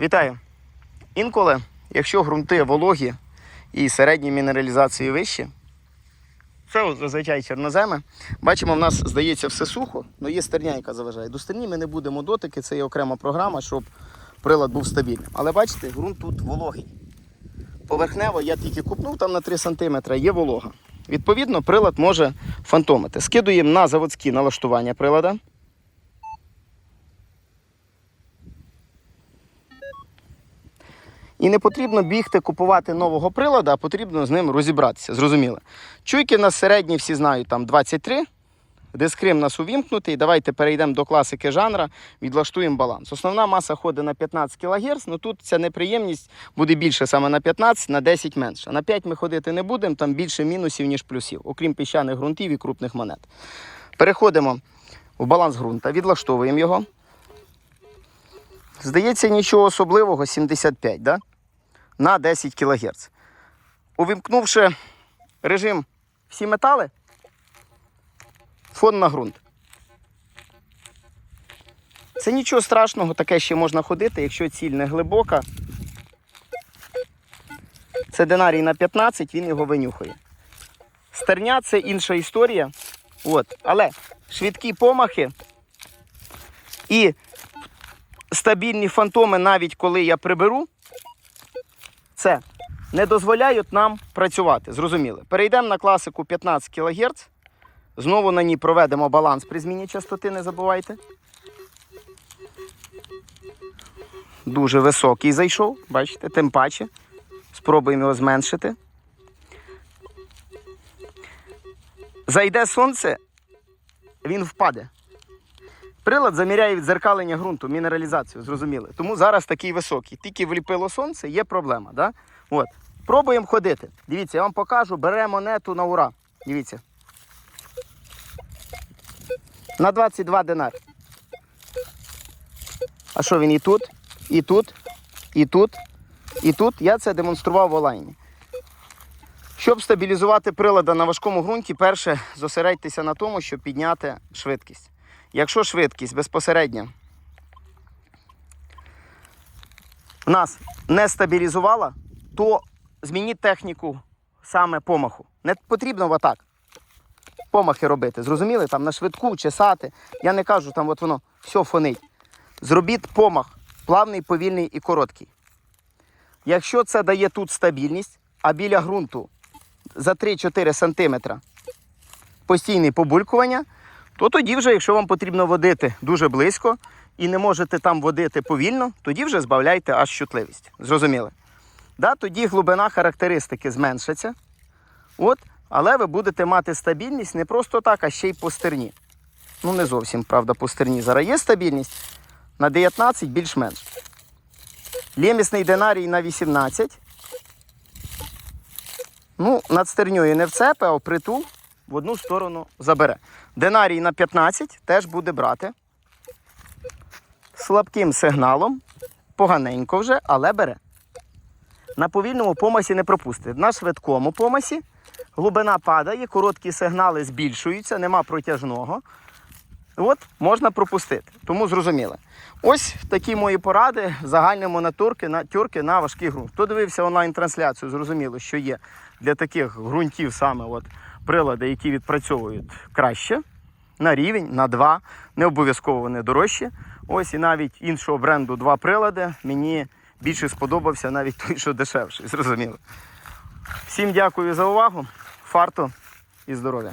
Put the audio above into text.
Вітаю! Інколи, якщо ґрунти вологі і середні мінералізації вищі, це зазвичай чорноземи. Бачимо, в нас здається все сухо, але є стерня, яка заважає. До стерні ми не будемо дотики, це є окрема програма, щоб прилад був стабільним. Але бачите, ґрунт тут вологий. Поверхнево я тільки купнув там на 3 см, є волога. Відповідно, прилад може фантомити. Скидуємо на заводські налаштування прилада. І не потрібно бігти купувати нового прилада, а потрібно з ним розібратися. Зрозуміло. Чуйки на середні всі знають там 23. Дискрим нас увімкнутий. Давайте перейдемо до класики жанра, відлаштуємо баланс. Основна маса ходить на 15 кГц, але тут ця неприємність буде більше саме на 15, на 10 менше. На 5 ми ходити не будемо, там більше мінусів, ніж плюсів, окрім піщаних ґрунтів і крупних монет. Переходимо в баланс ґрунта, відлаштовуємо його. Здається, нічого особливого, 75 да? На 10 кГц. Увімкнувши режим всі метали, фон на ґрунт. Це нічого страшного, таке ще можна ходити, якщо ціль не глибока. Це динарій на 15, він його винюхає. Стерня це інша історія. От. Але швидкі помахи і стабільні фантоми, навіть коли я приберу, це не дозволяють нам працювати. Зрозуміли. Перейдемо на класику 15 кГц. Знову на ній проведемо баланс при зміні частоти, не забувайте. Дуже високий зайшов, бачите, тим паче. Спробуємо його зменшити. Зайде сонце, він впаде. Прилад заміряє відзеркалення ґрунту, мінералізацію, зрозуміли. Тому зараз такий високий. Тільки вліпило сонце, є проблема. Да? От. Пробуємо ходити. Дивіться, я вам покажу, бере монету на ура. Дивіться. На 22 динар. А що він і тут, і тут, і тут, і тут. Я це демонстрував в онлайні. Щоб стабілізувати прилада на важкому ґрунті, перше зосередьтеся на тому, щоб підняти швидкість. Якщо швидкість безпосередньо нас не стабілізувала, то змініть техніку саме помаху. Не потрібно отак помахи робити. Зрозуміли? Там на швидку чесати. Я не кажу, там от воно все фонить. Зробіть помах плавний, повільний і короткий. Якщо це дає тут стабільність, а біля ґрунту за 3-4 см постійне побулькування, то тоді вже, якщо вам потрібно водити дуже близько і не можете там водити повільно, тоді вже збавляйте аж чутливість. Зрозуміли? Да, тоді глибина характеристики зменшиться. От, але ви будете мати стабільність не просто так, а ще й по стерні. Ну, не зовсім, правда, по стерні. Зараз є стабільність на 19 більш-менш. Лємісний динарій на 18. Ну, над стерньою не вцепе, а впритул в одну сторону забере. Динарій на 15 теж буде брати. Слабким сигналом, поганенько вже, але бере. На повільному помасі не пропустить. На швидкому помасі глибина падає, короткі сигнали збільшуються, нема протяжного. От можна пропустити. Тому зрозуміли. Ось такі мої поради загальному на турки на тюрки на важкий ґрунт. Хто дивився онлайн-трансляцію, зрозуміло, що є для таких ґрунтів саме от прилади, які відпрацьовують краще на рівень, на два. Не обов'язково вони дорожчі. Ось і навіть іншого бренду два прилади. Мені більше сподобався навіть той, що дешевший. Зрозуміло. Всім дякую за увагу. Фарту і здоров'я.